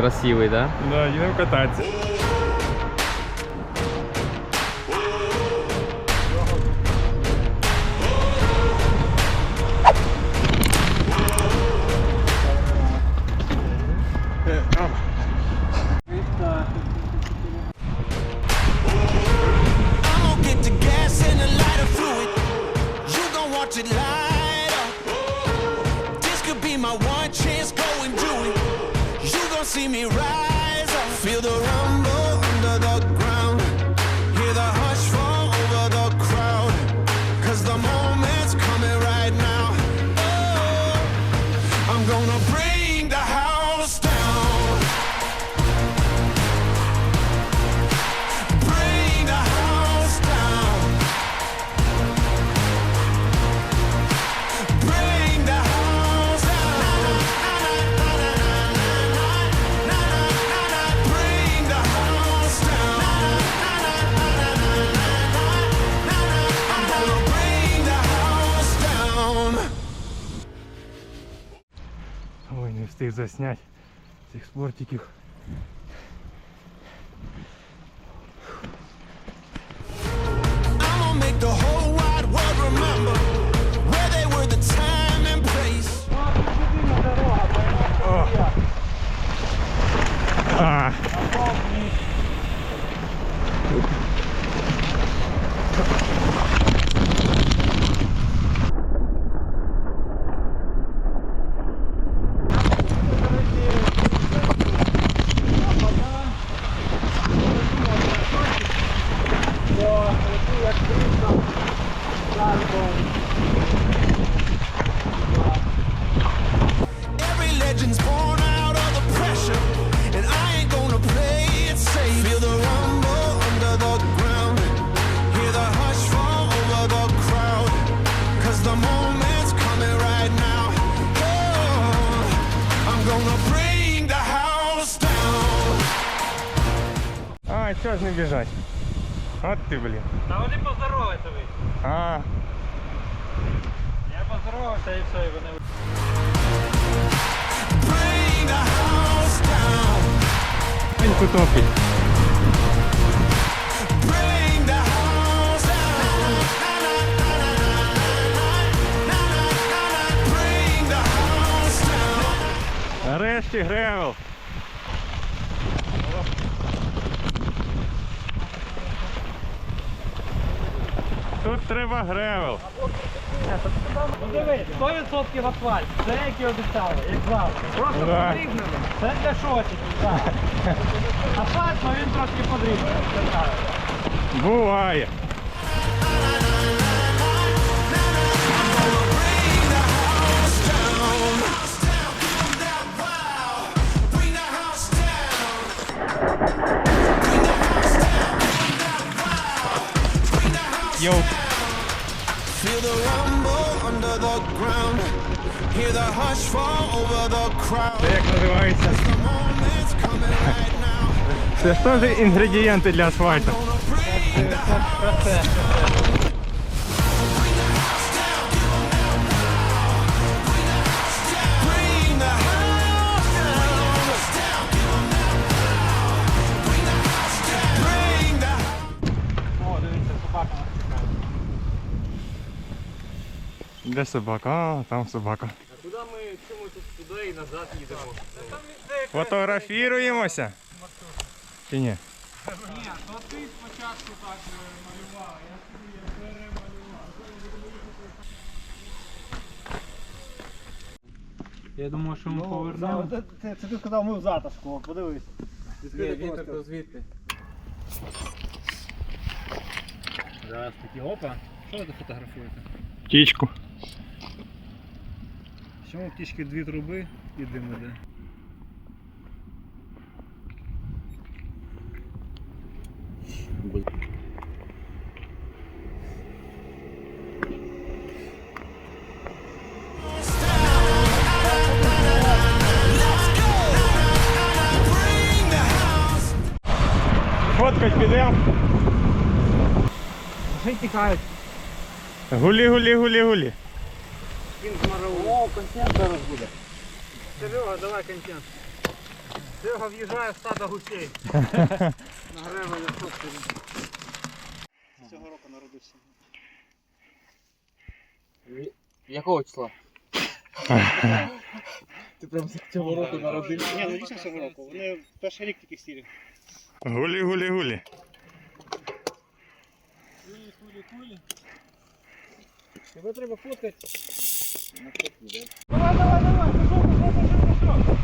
знімає. Красивий, да? Да, идем кататися. Ой, не встиг заснять цих спортиків. I'ma Every legend's born out of the pressure, and I ain't gonna play it safe. Feel the rumble under the ground, hear the hush fall over the crowd. Cause the moment's coming right now. Oh, I'm gonna bring the house down. а, чого ж не біжать? От ти, блін. Та вони поздороваються ви. А, Я поздоровався і все, і вони він house down. Нарешті гревел. Тут треба гревел. Ну дивись, 100% асфальт. Це як і обіцяли, як завжди. Просто Да. подрібнений. Це для шотиків, так. Асфальт, ну він трошки подрібнений. це так. Буває. Йоу. Feel the rumble under the ground. Hear the hush fall over the crowd. Як називається? The moment's coming right now. Це ж теж інгредієнти для асфальту. Де собака? А, там собака. Куди ми чому тут туди і назад їдемо? Там де Фотографіруємося? Чи ні? Ні, то ти спочатку так е, малював, я собі я перемалював. Я думав, що ми повернемо. Це, це, це ти сказав, ми в затишку, от подивись. Ні, вітер то звідти. Зараз такі опа. Що ви тут фотографуєте? Птічку. Чому в птічки дві труби і дим іде? Фоткать підемо. Вже тікають. Гулі, гулі, гулі, гулі. О, концерт зараз буде. Серега, давай контент. Серега в'їжджає в стадо гусей. Нагребає хлопців. Цього року народився. Якого числа? Ти прям з цього року народився? Ні, ну дійсно цього року. Вони перший рік тільки сірі. Гулі, гулі, гулі. Тебе треба фоткати. Давай, давай, давай, пошел, пошел, пошел, пошел.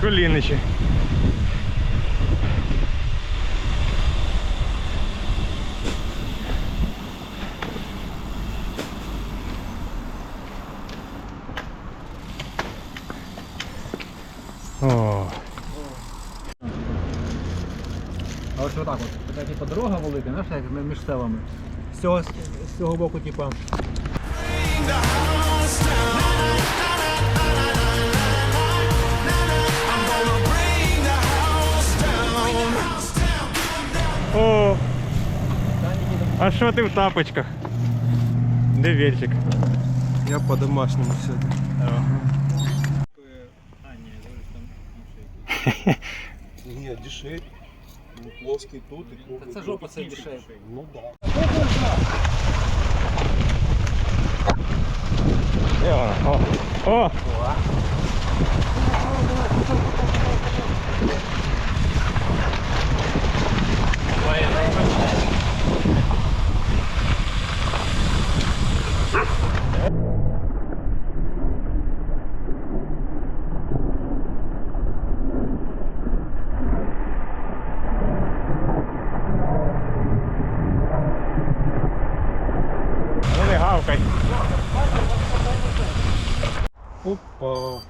Коліничі. А отак от. Така типу дорога велика, знаєш, як між селами. З цього, з цього боку, типу. О! А що ти в тапочках? Де Вельчик? Я по-домашнему сегодня. Нет, дешевле. Ну, плоский тут и круглый. це жопа це дешевше. Ну да. Де вона? О! О! Давай, давай, не гавкай. Опа.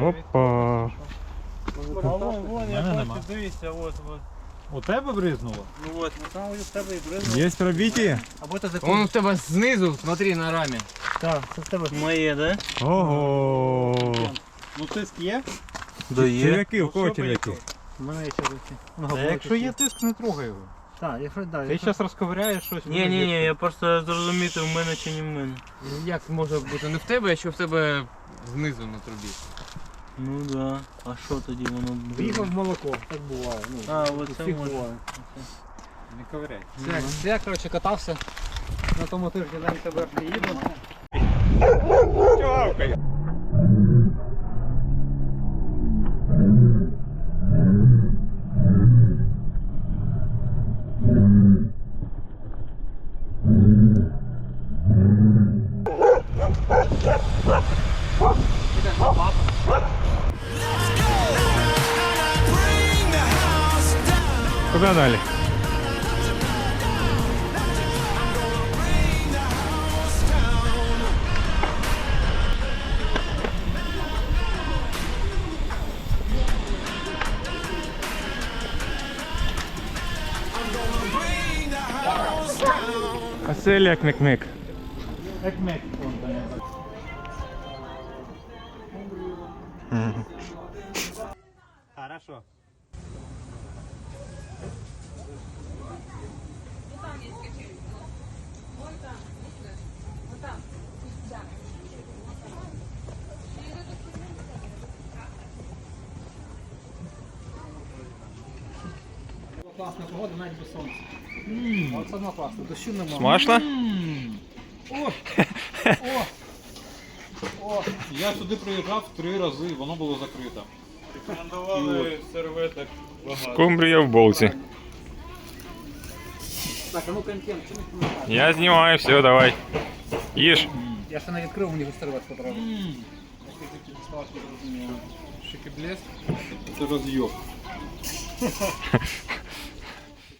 Опа. Вон, вон, я бачу, дивися, от, от. У тебе бризнуло? Ну от, ну там в тебе і бризнуло. Є пробиті? Або ти Он у тебе знизу, смотри на рамі. Так, це в тебе. Моє, да? Ого. Ну тиск є? Черв'яки, у кого що черв'яки? У мене є червяки. Ну, Та якщо є є. тиск, не трогай його. Так, якщо, да, Ти якщо... зараз розковиряєш щось. Ні, ні, ні, я просто зрозуміти, в мене чи не в мене. Як може бути не в тебе, якщо в тебе знизу на трубі? Ну да. А що тоді воно В'їхав в молоко, так буває. Ну, А, от це всіх може. буває. Не ковиряй. Це, це я, коротше, катався на тому тижні на МТБ приїду. Чого гавкай? Kebapçısı el ekmek mek. Ekmek ondan. Хорошо. Вот там есть качели. Вот там, вот там, вот там. Класна погода, навіть без сонця. Оце одно класно, дощу немає. Смачно? Я сюди приїжджав три рази, воно було закрито. Рекомендували серветок багато. Скумбрія в болці. Так, а ну контент, чому не пам'ятаю? Я знімаю, все, давай. Їж. Я ще не відкрив, мені вистервати потрібно. Шикіблес. Це роз'єб.